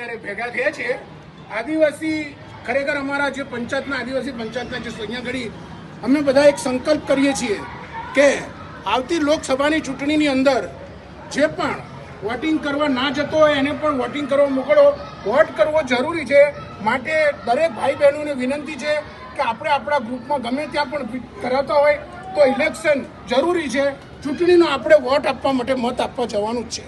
અત્યારે ભેગા થયા છે. આદિવાસી ખરેખર અમારા જે પંચાયતના આદિવાસી પંચાયતના જે અહીંયા ઘડી અમે બધા એક સંકલ્પ કરીએ છીએ કે આવતી લોકસભાની ચૂંટણીની અંદર જે પણ વોટિંગ કરવા ના જતો હોય એને પણ વોટિંગ કરવા મોકલો. વોટ કરવો જરૂરી છે. માટે દરેક ભાઈ બહેનોને વિનંતી છે કે આપણે આપણા ગ્રુપમાં ગમે ત્યાં પણ કરાવતા હોય તો ઇલેક્શન જરૂરી છે. ચૂંટણીનો આપણે વોટ આપવા માટે મત આપવા જવાનું જ છે.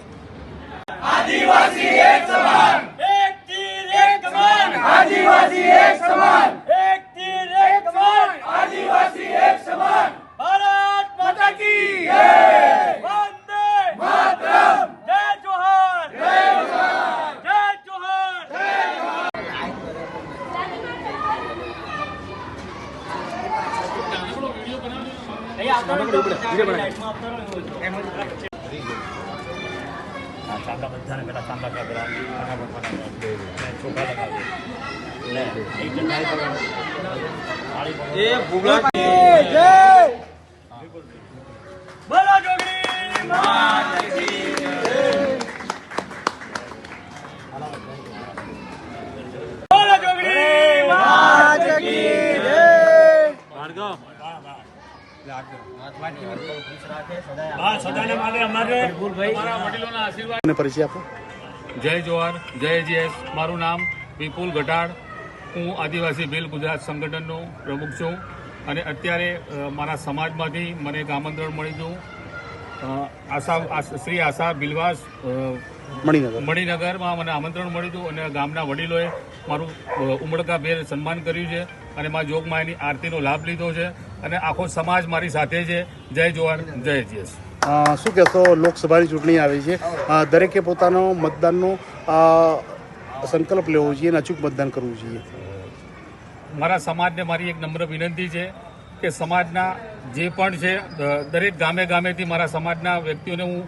એક તીર એક કમાન આદિવાસી એક સમાન એક તીર એક કમાન આદિવાસી એક સમાન ભારત માતા કી જય વંદે માતરમ જય જોહાર જય જોહાર જય જોહાર ચાંદા બધાને પેલા ચાંદા કાપેલા ચોખા લગાવે લે એક જય જોહર જય જીએસ. મારું નામ વિપુલ ગઢાડ હું આદિવાસી ભીલ ગુજરાત સંગઠનનો પ્રમુખ છું. અને અત્યારે મારા સમાજમાંથી મને એક આમંત્રણ મળ્યું હતું. આશા શ્રી આશા બિલવાસ મણિનગર. મણિનગરમાં મને આમંત્રણ મળ્યું હતું અને ગામના વડીલોએ મારું અ, ઉમળકાભેર સન્માન કર્યું છે અને મારા એની આરતીનો લાભ લીધો છે. અને આખો સમાજ મારી સાથે છે. જય જવાન જય જીએસ. શું કહેશો લોકસભાની ચૂંટણી આવી છે. દરેકે પોતાનો મતદાનનો સંકલ્પ લેવો જોઈએ અને અચૂક મતદાન કરવું જોઈએ. મારા સમાજને મારી એક નમ્ર વિનંતી છે કે સમાજના જે પણ છે દરેક ગામે ગામેથી મારા સમાજના વ્યક્તિઓને હું.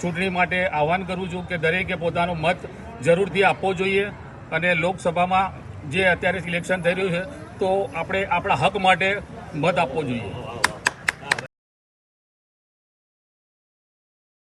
ચૂંટણી માટે આહવાન કરું છું કે દરેકે પોતાનો મત જરૂરથી આપવો જોઈએ અને લોકસભામાં જે અત્યારે ઇલેક્શન થઈ રહ્યું છે તો આપણે આપણા હક માટે મત આપવો જોઈએ.